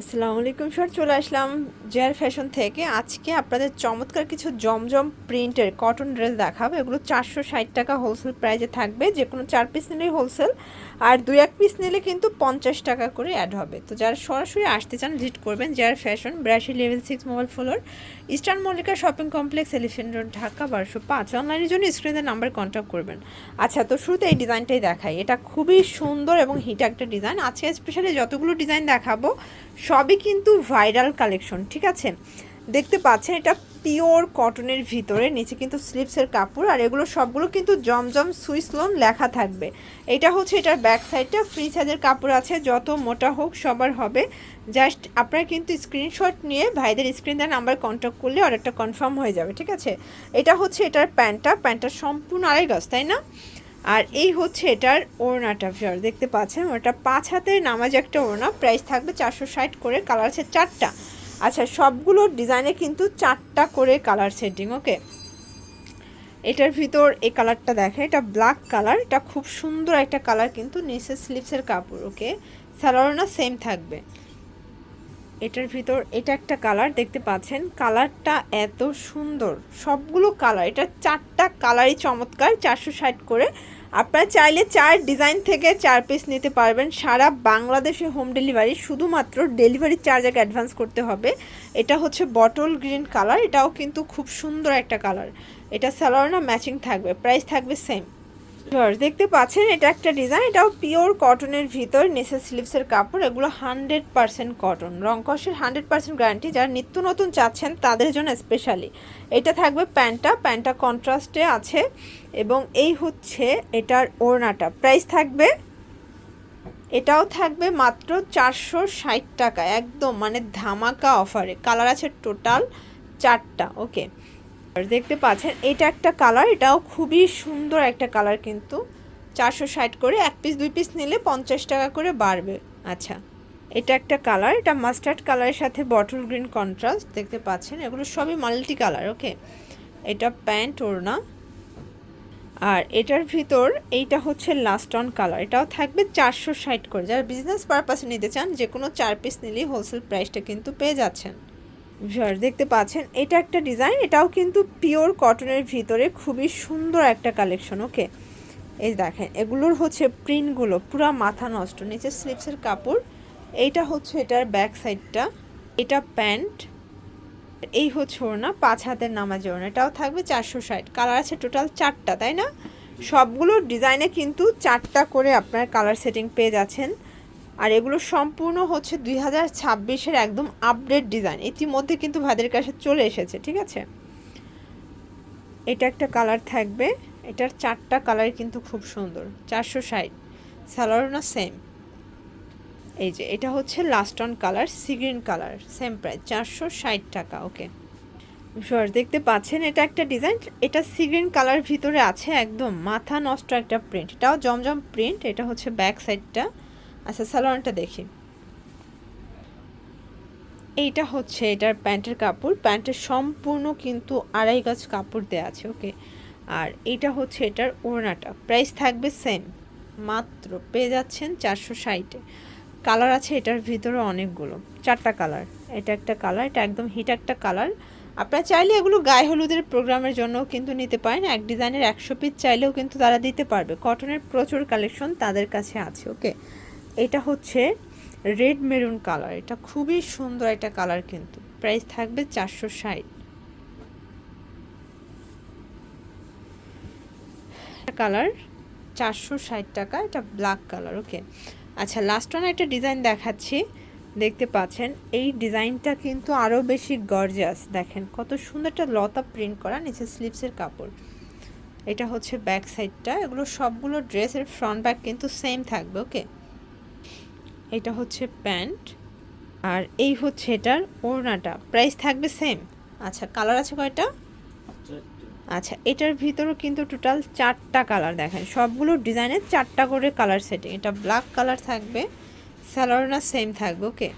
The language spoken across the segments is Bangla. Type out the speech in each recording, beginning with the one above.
আসসালামু আলাইকুম স্যার, চলে আসলাম জেয়ার ফ্যাশন থেকে। আজকে আপনাদের চমৎকার কিছু জমজম প্রিন্টের কটন ড্রেস দেখাবো। এগুলো চারশো ষাট টাকা হোলসেল প্রাইজে থাকবে। যে কোনো চার পিস নিলেই হোলসেল আর দুই এক পিস নিলে কিন্তু পঞ্চাশ টাকা করে অ্যাড হবে। তো যারা সরাসরি আসতে চান ভিজিট করবেন জেয়ার fashion, ব্রাশি level six mobile floor Eastern Mallika shopping complex Elephant Road Dhaka বারোশো পাঁচ। অনলাইনের জন্য স্ক্রিনের নাম্বার কন্ট্যাক্ট করবেন। আচ্ছা তো শুরুতে এই ডিজাইনটাই দেখাই। এটা খুবই সুন্দর এবং হিট একটা ডিজাইন আজকে স্পেশালি যতগুলো ডিজাইন দেখাবো সবই কিন্তু ভাইরাল কালেকশন ঠিক আছে? দেখতে পাচ্ছেন, এটা পিওর কটনের ভিতরে, নিচে কিন্তু স্লিপসের কাপড়, আর এগুলো সবগুলো কিন্তু জমজম সুইস লোন লেখা থাকবে। এটা হচ্ছে এটার ব্যাক সাইডটা ফ্রি সাইজের কাপড় আছে, যত মোটা হোক সবার হবে। জাস্ট আপনারা কিন্তু স্ক্রিনশট নিয়ে ভাইদের স্ক্রিন দেওয়ার নাম্বার কন্ট্যাক্ট করলে অর্ডারটা কনফার্ম হয়ে যাবে, ঠিক আছে? এটা হচ্ছে এটার প্যান্টটা প্যান্টটা সম্পূর্ণ আড়াই গজ, তাই না? আর এই হচ্ছে এটার ওড়নাটা ফিয়ার দেখতে পাচ্ছেন? ওটা পাঁচ হাতের নামাজ একটা ওড়না, প্রাইস থাকবে চারশো ষাট করে, কালার আছে চারটা। আচ্ছা সবগুলো ডিজাইনে কিন্তু চারটা করে কালার সেটিং, ওকে? এটার ভিতর এই কালারটা দেখে এটা ব্ল্যাক কালার, এটা খুব সুন্দর একটা কালার কিন্তু নিচে স্লিপসের কাপড়, ওকে? স্যালোনা সেম থাকবে। এটার ভিতর এটা একটা কালার, দেখতে পাচ্ছেন? কালারটা এত সুন্দর, সবগুলো কালার, এটা চারটা কালারই চমৎকার, চারশো ষাট করে। আপনারা চাইলে চার ডিজাইন থেকে চার পিস নিতে পারবেন। সারা বাংলাদেশে হোম ডেলিভারি শুধুমাত্র ডেলিভারি চার্জ আগে অ্যাডভান্স করতে হবে। এটা হচ্ছে বটল গ্রিন কালার এটাও কিন্তু খুব সুন্দর একটা কালার এটা স্যালোয়ার না ম্যাচিং থাকবে প্রাইস থাকবে সেম দেখতে পাচ্ছেন, এটা একটা ডিজাইন এটাও পিওর কটনের ভিতর নেসে স্লিভসের কাপড়, এগুলো হান্ড্রেড পার্সেন্ট কটন রংকসের হান্ড্রেড পার্সেন্ট গ্যারান্টি যারা নিত্য নতুন চাচ্ছেন, তাদের জন্য স্পেশালি এটা থাকবে প্যান্টটা প্যান্টটা কন্ট্রাস্টে আছে, এবং এই হচ্ছে এটার ওড়নাটা। প্রাইস থাকবে, এটাও থাকবে মাত্র চারশো ষাট টাকা, একদম মানে ধামাকা অফারে কালার আছে টোটাল চারটা ওকে দেখতে পাচ্ছেন, এটা একটা কালার এটাও খুবই সুন্দর একটা কালার কিন্তু। চারশো ষাট করে, এক পিস দুই পিস নিলে পঞ্চাশ টাকা করে বাড়বে। আচ্ছা এটা একটা কালার এটা মাস্টার্ড কালারের সাথে বটল গ্রিন কন্ট্রাস্ট দেখতে পাচ্ছেন, এগুলো সবই মাল্টি কালার ওকে এটা প্যান্ট ওড়না। আর এটার ভিতর এইটা হচ্ছে লাস্ট অন কালার এটাও থাকবে চারশো ষাট করে। যারা বিজনেস পারপাসে নিতে চান যে কোনো চার পিস নিলেই হোলসেল প্রাইসটা কিন্তু পেয়ে যাচ্ছেন। ভিউয়ার দেখতে পাচ্ছেন এটা একটা ডিজাইন এটাও কিন্তু পিওর কটনের ভিতরে খুবই সুন্দর একটা কালেকশন ওকে এই দেখেন এগুলোর হচ্ছে প্রিন্টগুলো পুরো মাথা নষ্ট নিচে স্লিপসের কাপড় এইটা হচ্ছে এটার ব্যাক সাইডটা এটা প্যান্ট এই হচ্ছে ওড়না পাঁচ হাতের নামাজে ওড়না এটাও থাকবে চারশো ষাট কালার আছে টোটাল চারটা তাই না? সবগুলো ডিজাইনে কিন্তু চারটা করে আপনার কালার সেটিং পেয়ে যাচ্ছেন। আর এগুলো সম্পূর্ণ হচ্ছে দুই হাজার ছাব্বিশের একদম আপডেট ডিজাইন ইতিমধ্যে কিন্তু ভাদের কাছে চলে এসেছে, ঠিক আছে? এটা একটা কালার থাকবে। এটার চারটা কালার কিন্তু খুব সুন্দর, চারশো ষাট। স্যালোনা সেম এই যে, এটা হচ্ছে last on colour sea green colour same price চারশো ষাট টাকা ওকে শর দেখতে পাচ্ছেন এটা একটা ডিজাইন এটা সিগ্রিন কালার ভিতরে আছে একদম, মাথা নষ্ট একটা প্রিন্ট এটাও জমজম প্রিন্ট এটা হচ্ছে ব্যাক সাইডটা আচ্ছা সালোয়ারটা দেখি। এইটা হচ্ছে এটার প্যান্টের কাপড়। প্যান্টের সম্পূর্ণ কিন্তু আড়াই গাছ কাপড় দেওয়া আছে, ওকে? আর এটা হচ্ছে এটার ওড়নাটা। প্রাইস থাকবে সেম মাত্র পেয়ে যাচ্ছেন চারশো ষাটে কালার আছে এটার ভিতরে অনেকগুলো, চারটা কালার। এটা একটা কালার, এটা একদম হিট একটা কালার। আপনারা চাইলে এগুলো গায়ে হলুদের প্রোগ্রামের জন্য কিন্তু নিতে পারেন। এক ডিজাইনের একশো পিস চাইলেও কিন্তু তারা দিতে পারবে। কটনের প্রচুর কালেকশন তাদের কাছে আছে, ওকে? এটা হচ্ছে রেড মেরুন কালার। এটা খুবই সুন্দর একটা কালার কিন্তু। প্রাইস থাকবে চারশো ষাট। কালার চারশো ষাট টাকা। এটা ব্ল্যাক কালার, ওকে। আচ্ছা লাস্ট ওয়ান একটা ডিজাইন দেখাচ্ছি। দেখতে পাচ্ছেন, এই ডিজাইনটা কিন্তু আরও বেশি গর্জাস দেখেন, কত সুন্দর একটা লতা প্রিন্ট করা নিচে স্লিপসের কাপড়। এটা হচ্ছে ব্যাক সাইডটা এগুলো সবগুলো ড্রেসের ফ্রন্ট ব্যাক কিন্তু সেম থাকবে, ওকে। এটা হচ্ছে প্যান্ট আর এই হচ্ছে এটার ওড়নাটা। প্রাইস থাকবে সেম? আচ্ছা কালার আছে কয়টা? আচ্ছা এটার ভিতরেও কিন্তু টোটাল চারটা কালার দেখেন। সবগুলো ডিজাইনের চারটা করে কালার সেটিং। এটা ব্ল্যাক কালার থাকবে স্যালোনা সেম থাকবে, ওকে?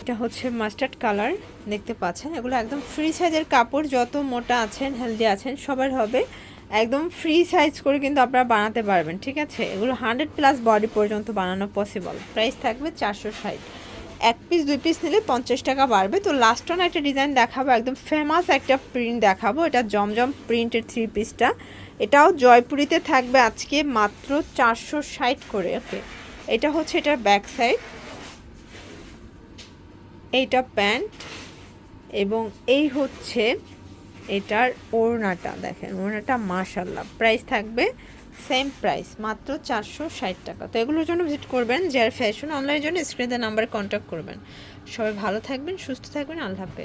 এটা হচ্ছে মাস্টার্ড কালার, দেখতে পাচ্ছেন? এগুলো একদম ফ্রি সাইজের কাপড়, যত মোটা আছেন, হেলদি আছেন, সবার হবে। একদম ফ্রি সাইজ করে কিন্তু আপনারা বানাতে পারবেন, ঠিক আছে? এগুলো হান্ড্রেড প্লাস বডি পর্যন্ত বানানো পসিবল প্রাইস থাকবে চারশো ষাট। এক পিস দুই পিস নিলে পঞ্চাশ টাকা বাড়বে। তো লাস্ট অন একটা ডিজাইন দেখাবো, একদম ফেমাস একটা প্রিন্ট দেখাবো। এটা জমজম প্রিন্টের থ্রি পিসটা এটাও জয়পুরিতে থাকবে আজকে মাত্র চারশো ষাট করে ওকে এটা হচ্ছে এটার ব্যাক সাইড এইটা প্যান্ট এবং এই হচ্ছে এটার ওড়নাটা দেখেন, ওড়নাটা মাশাল্লাহ প্রাইস থাকবে সেম প্রাইস মাত্র চারশো ষাট টাকা। তো এগুলোর জন্য ভিজিট করবেন, যার ফ্যাশন অনলাইনের জন্য স্ক্রিনে নাম্বারে কন্ট্যাক্ট করবেন। সবাই ভালো থাকবেন, সুস্থ থাকবেন, আল্লাহ হাফেজ।